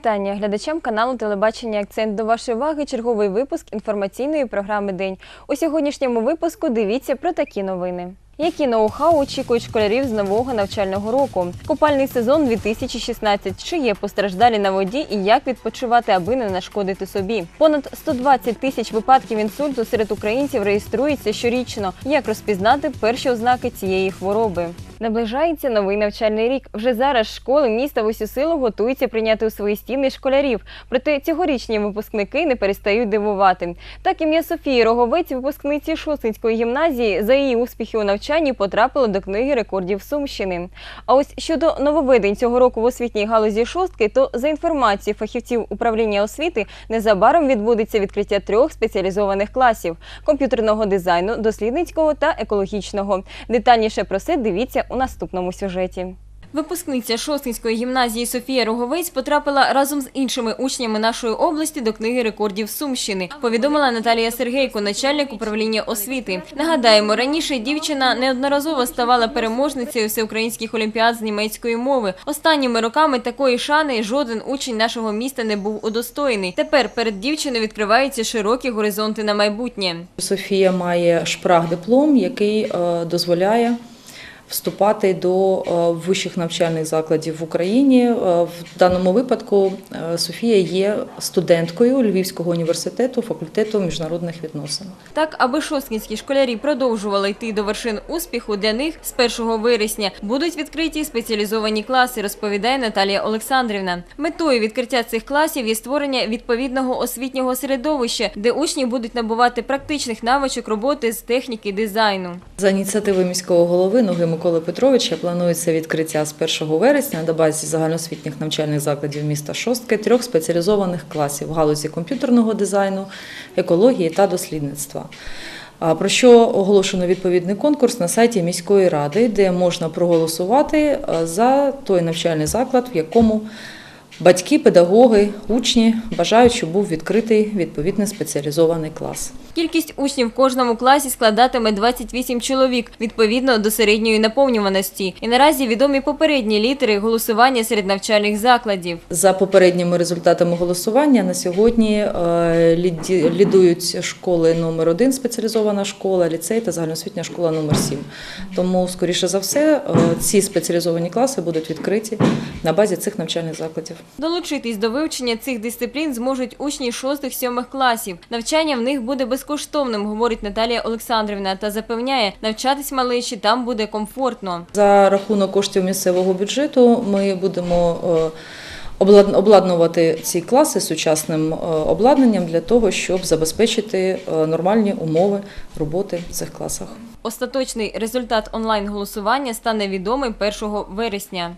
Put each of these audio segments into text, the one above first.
вітання глядачам каналу телебачення Акцент до вашої уваги. Черговий випуск інформаційної програми День. У сьогоднішньому випуску дивіться про такі новини. Які ноу-хау очікують школярів з нового навчального року? Купальний сезон 2016. Чи є постраждалі на воді і як відпочивати, аби не нашкодити собі? Понад 120 тисяч випадків інсульту серед українців реєструється щорічно. Як розпізнати перші ознаки цієї хвороби? Наближається новий навчальний рік. Вже зараз школи міста в усю силу готуються прийняти у свої стіни школярів. Проте цьогорічні випускники не перестають дивувати. Так ім'я Софії Роговець, випускниці Шосницької гімназії, за її успіхи у навчанні потрапило до книги рекордів Сумщини. А ось щодо нововведень цього року в освітній галузі шостки, то за інформацією фахівців управління освіти незабаром відбудеться відкриття трьох спеціалізованих класів комп'ютерного дизайну, дослідницького та екологічного. Детальніше про це дивіться у наступному сюжеті. Випускниця Шосткинської гімназії Софія Роговець потрапила разом з іншими учнями нашої області до книги рекордів Сумщини. Повідомила Наталія Сергейко, начальник управління освіти. Нагадаємо, раніше дівчина неодноразово ставала переможницею всеукраїнських олімпіад з німецької мови. Останніми роками такої шани жоден учень нашого міста не був удостоєний. Тепер перед дівчиною відкриваються широкі горизонти на майбутнє. Софія має шпраг-диплом, який е, дозволяє вступати до е, вищих навчальних закладів в Україні. Е, В даному випадку е, Софія є студенткою Львівського університету факультету міжнародних відносин. Так, аби шосткінські школярі продовжували йти до вершин успіху, для них з 1 вересня будуть відкриті спеціалізовані класи, розповідає Наталія Олександрівна. Метою відкриття цих класів є створення відповідного освітнього середовища, де учні будуть набувати практичних навичок роботи з техніки дизайну. За ініціативи міського голови Ноги Миколи Петровича планується відкриття з 1 вересня на базі загальноосвітніх навчальних закладів міста Шостки трьох спеціалізованих класів в галузі комп'ютерного дизайну, екології та дослідництва. Про що оголошено відповідний конкурс на сайті міської ради, де можна проголосувати за той навчальний заклад, в якому батьки, педагоги, учні бажають, щоб був відкритий відповідний спеціалізований клас. Кількість учнів в кожному класі складатиме 28 чоловік, відповідно до середньої наповнюваності. І наразі відомі попередні літери голосування серед навчальних закладів. За попередніми результатами голосування на сьогодні е, лідують школи номер 1 спеціалізована школа, ліцей та загальноосвітня школа номер 7 Тому, скоріше за все, е, ці спеціалізовані класи будуть відкриті на базі цих навчальних закладів. Долучитись до вивчення цих дисциплін зможуть учні 6-7 класів. Навчання в них буде безкоштовним, говорить Наталія Олександрівна, та запевняє, навчатись малечі там буде комфортно. За рахунок коштів місцевого бюджету ми будемо е, обладнувати ці класи сучасним е, обладнанням для того, щоб забезпечити е, нормальні умови роботи в цих класах. Остаточний результат онлайн-голосування стане відомий 1 вересня.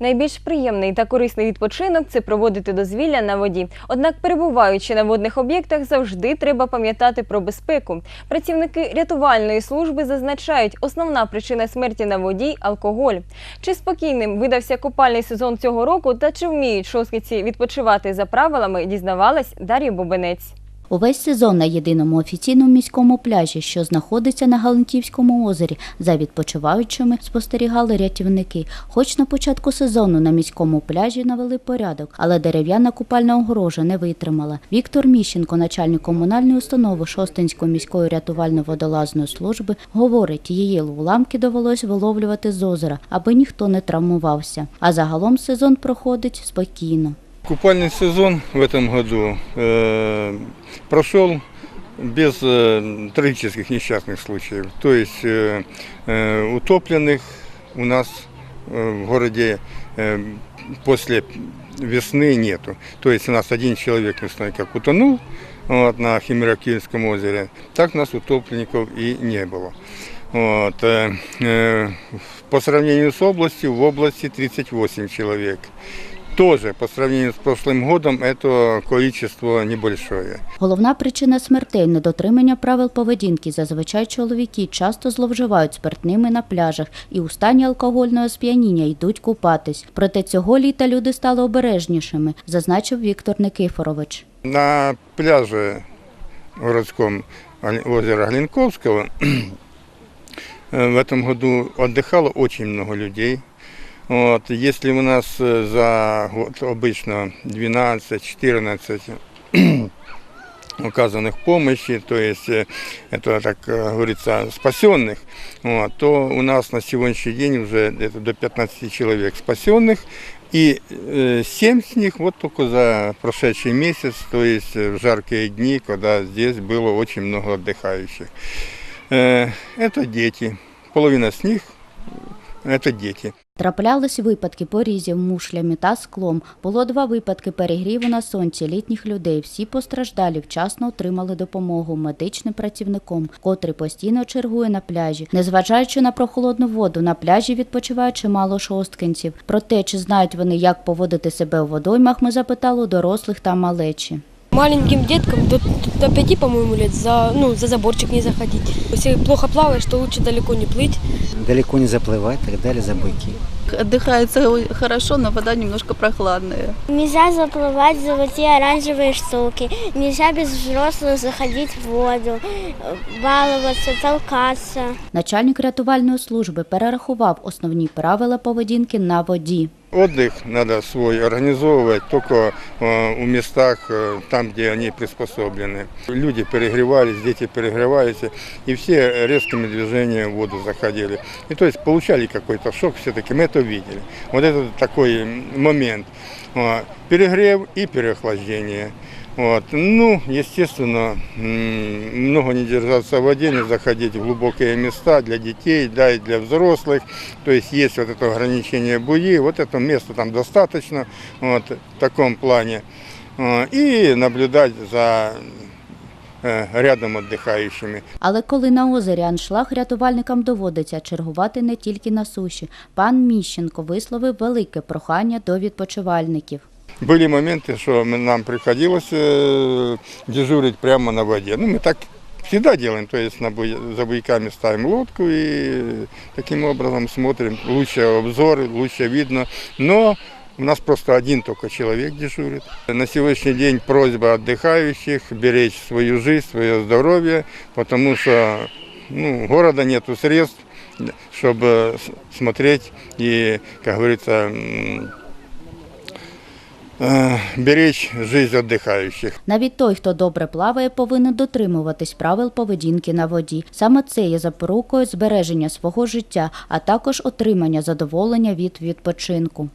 Найбільш приємний та корисний відпочинок це проводити дозвілля на воді. Однак, перебуваючи на водних об'єктах, завжди треба пам'ятати про безпеку. Працівники рятувальної служби зазначають, основна причина смерті на воді алкоголь. Чи спокійним видався купальний сезон цього року та чи вміють шоскиці відпочивати за правилами, дізнавалась Дар'я Бобенець. Увесь сезон на єдиному офіційному міському пляжі, що знаходиться на Галантівському озері, за відпочиваючими спостерігали рятівники. Хоч на початку сезону на міському пляжі навели порядок, але дерев'яна купальна огорожа не витримала. Віктор Міщенко, начальник комунальної установи Шостинської міської рятувально-водолазної служби, говорить, її уламки довелось виловлювати з озера, аби ніхто не травмувався. А загалом сезон проходить спокійно. Купальный сезон в этом году э, прошел без э, трагических несчастных случаев. То есть э, э, утопленных у нас э, в городе э, после весны нету. То есть у нас один человек весной как утонул вот, на Химерокинском озере, так у нас утопленников и не было. Вот, э, э, по сравнению с областью, в области 38 человек. Тоже по сравнению с прошлым годом это количество небольшое. Головна причина смертей недотримання правил поведінки. Зазвичай чоловіки часто зловживають спиртними на пляжах і у стані алкогольного сп'яніння йдуть купатись. Проте цього літа люди стали обережнішими, зазначив Віктор Никифорович. На пляже городском Али- озера Глинковского э, в этом году отдыхало очень много людей. Вот, если у нас э, за год обычно 12-14 указанных помощи, то есть э, это, так э, говорится, спасенных, вот, то у нас на сегодняшний день уже где-то до 15 человек спасенных, и 7 с них вот только за прошедший месяц, то есть в жаркие дни, когда здесь было очень много отдыхающих. Это дети, половина с них это дети. Траплялись випадки порізів мушлями та склом. Було два випадки перегріву на сонці літніх людей. Всі постраждалі вчасно отримали допомогу медичним працівником, котрий постійно чергує на пляжі. Незважаючи на прохолодну воду, на пляжі відпочиває чимало шосткинців. Про те, чи знають вони, як поводити себе у водоймах, ми запитали у дорослих та малечі. Маленьким деткам до, до 5, по-моему, лет за, ну, за заборчик не заходить. Если плохо плаваешь, то лучше далеко не плыть. далеко не заплывать, так далее, за буйки. Отдыхается хорошо, но вода немножко прохладная. Нельзя заплывать в золотые оранжевые штуки. Нельзя без взрослых заходить в воду, э, баловаться, толкаться. Начальник рятувальної служби перерахував основні правила поведінки на воді. Отдых надо свой организовывать только э, у местах, э, там, где они приспособлены. Люди перегревались, дети перегревались, и все резкими движениями в воду заходили. И то есть получали какой-то шок, все-таки мы это видели. Вот это такой м, момент. А, Перегрев и переохлаждение. Вот. Ну, естественно, м, много не держаться в воде, не заходить в глубокие места для детей, да, и для взрослых. То есть есть вот это ограничение буи, вот это место там достаточно, вот, в таком плане. А, И наблюдать за э, рядом отдыхающими. Але коли на озері аншлаг рятувальникам доводиться чергувати не тільки на суші, пан Міщенко висловив велике прохання до відпочивальників. Были моменты, что мы- нам приходилось э, дежурить прямо на воде. Ну, мы так всегда делаем, то есть на буй- за буйками ставим лодку и таким образом смотрим. Лучше обзор, лучше видно. Но у нас просто один только человек дежурит. На сегодняшний день просьба отдыхающих беречь свою жизнь, свое здоровье, потому что ну, города нету средств, чтобы с- смотреть и, как говорится, м, э, беречь жизнь отдыхающих. Навіть той, хто добре плаває, повинен дотримуватись правил поведінки на воді. Саме це є запорукою збереження свого життя, а також отримання задоволення від відпочинку.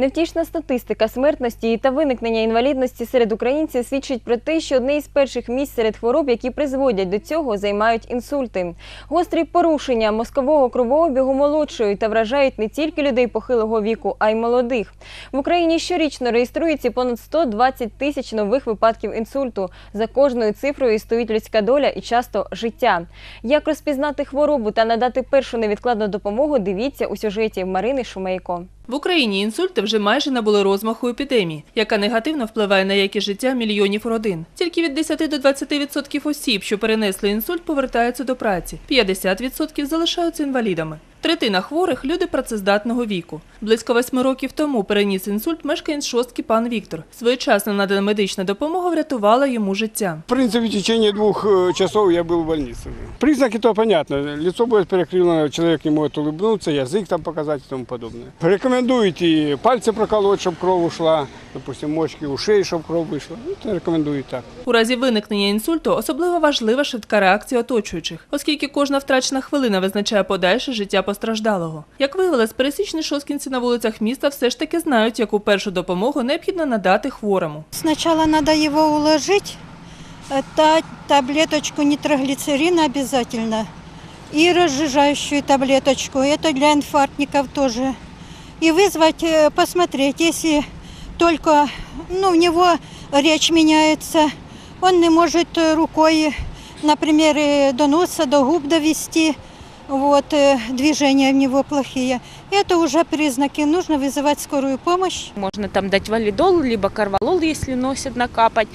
Невтішна статистика смертності та виникнення інвалідності серед українців свідчить про те, що одне із перших місць серед хвороб, які призводять до цього, займають інсульти. Гострі порушення мозкового кровообігу молодшої та вражають не тільки людей похилого віку, а й молодих. В Україні щорічно реєструється понад 120 тисяч нових випадків інсульту. За кожною цифрою стоїть людська доля і часто життя. Як розпізнати хворобу та надати першу невідкладну допомогу, дивіться у сюжеті Марини Шумейко. В Україні інсульти вже майже набули розмаху епідемії, яка негативно впливає на якість життя мільйонів родин. Тільки від 10 до 20% осіб, що перенесли інсульт, повертаються до праці. 50% залишаються інвалідами. Третина хворих люди працездатного віку. Близько восьми років тому переніс інсульт мешканець шостки пан Віктор. Своєчасно надана медична допомога врятувала йому життя. В принципе, в течение двух э, часов я был в больнице. уже. Признаки то понятно. Лицо будет перекривлено, человек не может улыбнуться, язык там показать и тому подобное. Рекомендуют и пальцы проколоть, чтобы кровь ушла, допустим, мочки ушей, чтобы кровь вышла. Ну, это рекомендуют так. У разі виникнення інсульту особливо важлива швидка реакція оточуючих, оскільки кожна втрачена хвилина визначає подальше життя постраждалого. Як виявилось, пересічні шосткінці на вулицях міста все ж таки знають, яку першу допомогу необхідно надати хворому. Сначала надо его уложить, это таблеточку нитроглицерина обязательно, и разжижающую таблеточку, это для инфарктников тоже. И вызвать, э, посмотреть, если только ну, у него речь меняется, он не может э, рукой, например, э, до носа, до губ довести, вот, э, движения у него плохие. Это уже признаки, нужно вызывать скорую помощь. Можно там дать валидол, либо карвалол, если носят, накапать.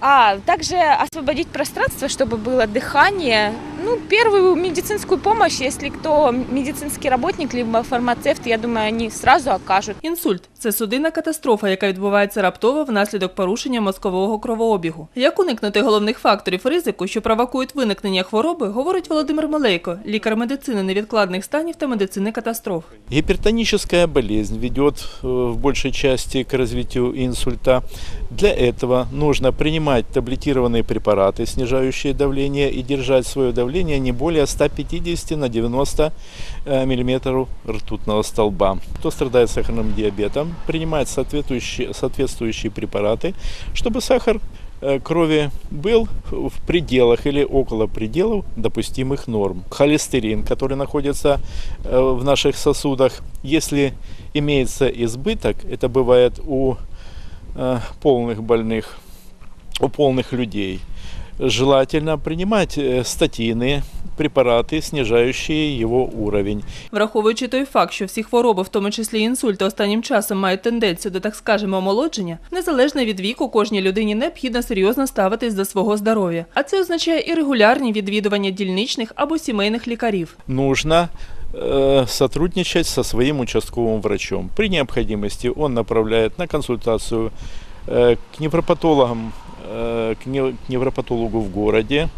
А также освободить пространство, чтобы было дыхание, Ну, первую медицинскую помощь, если кто медицинский работник, либо фармацевт, я думаю, они сразу окажут. Інсульт це судинна катастрофа, яка відбувається раптово внаслідок порушення мозкового кровообігу. Як уникнути головних факторів ризику, що провокують виникнення хвороби, говорить Володимир Малейко, лікар медицини невідкладних станів та медицини катастроф. Гипертоническая болезнь ведет э, в большей части к развитию инсульта. Для этого нужно принимать таблетированные препараты, снижающие давление, и держать свое давление не более 150 на 90 мм ртутного столба. Кто страдает сахарным диабетом, принимает соответствующие, соответствующие препараты, чтобы сахар э, крови был в пределах или около пределов допустимых норм. Холестерин, который находится э, в наших сосудах, если имеется избыток, это бывает у э, полных больных, у полных людей, желательно принимать э, статины, препараты, снижающие его уровень. Враховуючи той факт, що всі хвороби, в тому числі інсульти, останнім часом мають тенденцію до, так скажемо, омолодження, незалежно від віку, кожній людині необхідно серйозно ставитись до свого здоров'я. А це означає і регулярні відвідування дільничних або сімейних лікарів. Нужно э, сотрудничать со своим участковым врачом. При необходимости он направляет на консультацию э, к невропатологам, э, к не- к невропатологу в городе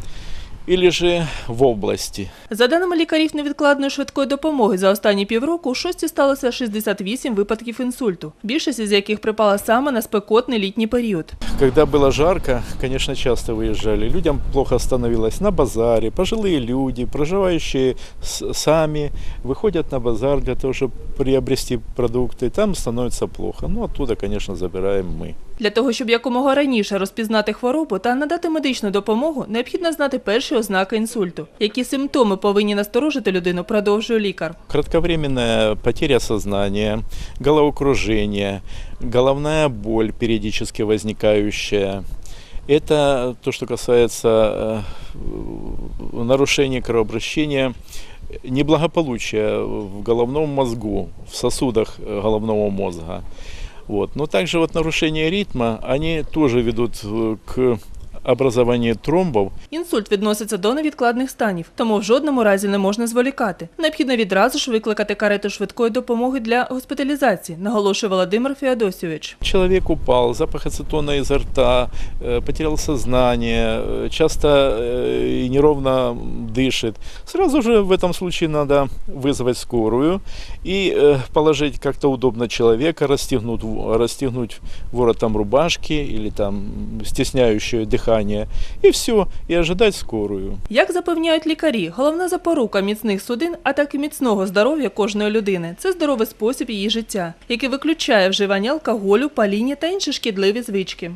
или же в области. За даними лікарів невідкладної швидкої допомоги, за останні півроку у шості сталося 68 випадків інсульту, більшість із яких припала саме на спекотний літній період. Когда было жарко, конечно, часто выезжали. Людям плохо становилось на базаре. Пожилые люди, проживающие с- сами, выходят на базар для того, чтобы приобрести продукты. Там становится плохо. Ну, оттуда, конечно, забираем мы. Для того, щоб якомога раніше розпізнати хворобу та надати медичну допомогу, необхідно знати перші ознаки інсульту. Які симптоми повинні насторожити людину, продовжує лікар. Кратковременная потеря сознания, головокружение, головная боль периодически возникающая. Это то, что касается э, нарушения кровообращения, неблагополучия в головном мозгу, в сосудах э, головного мозга. Вот. Но также вот нарушение ритма, они тоже ведут э, к образованию тромбов Інсульт відноситься до невідкладних станів, тому в жодному разі не можна зволікати. Необхідно відразу ж викликати карету швидкої допомоги для госпіталізації, наголошує Володимир Феодосійович. Человек упал, запах ацетона изо рта, э, потерял сознание, э, часто э, и неровно дышит. Сразу же в этом случае надо вызвать скорую и э, положить как-то удобно человека, расстегнуть, в- расстегнуть воротом рубашки или там стесняющее дыхание. И все, и ожидать скорую. Як запевняють лікарі, головна запорука міцних судин, а так і міцного здоров'я кожної людини це здоровий спосіб її життя, який виключає вживання алкоголю, паління та інші шкідливі звички.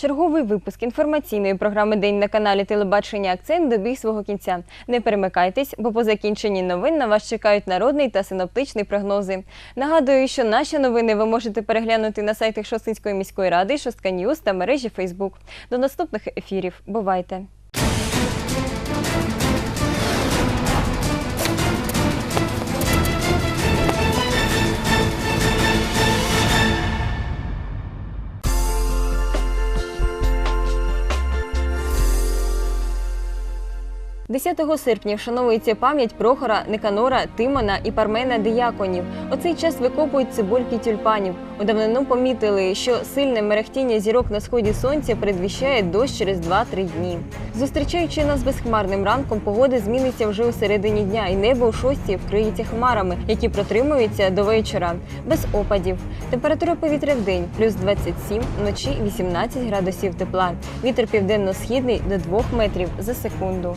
Черговий випуск інформаційної програми День на каналі Телебачення Акцент добіг свого кінця. Не перемикайтесь, бо по закінченні новин на вас чекають народний та синоптичний прогнози. Нагадую, що наші новини ви можете переглянути на сайтах Шостинської міської ради, Шостка Ньюз та мережі Фейсбук. До наступних ефірів. Бувайте! «10 серпня вшановується пам'ять Прохора, Никанора, Тимона і Пармена Діяконів. У цей час викопують цибульки тюльпанів. У давнину помітили, що сильне мерехтіння зірок на сході сонця передвіщає дощ через 2-3 дні. Зустрічаючи нас безхмарним ранком, погода зміниться вже у середині дня, і небо у шостій вкриється хмарами, які протримуються до вечора, без опадів. Температура повітря в день плюс 27, вночі 18 градусів тепла. Вітер південно-східний до 2 метрів за секунду.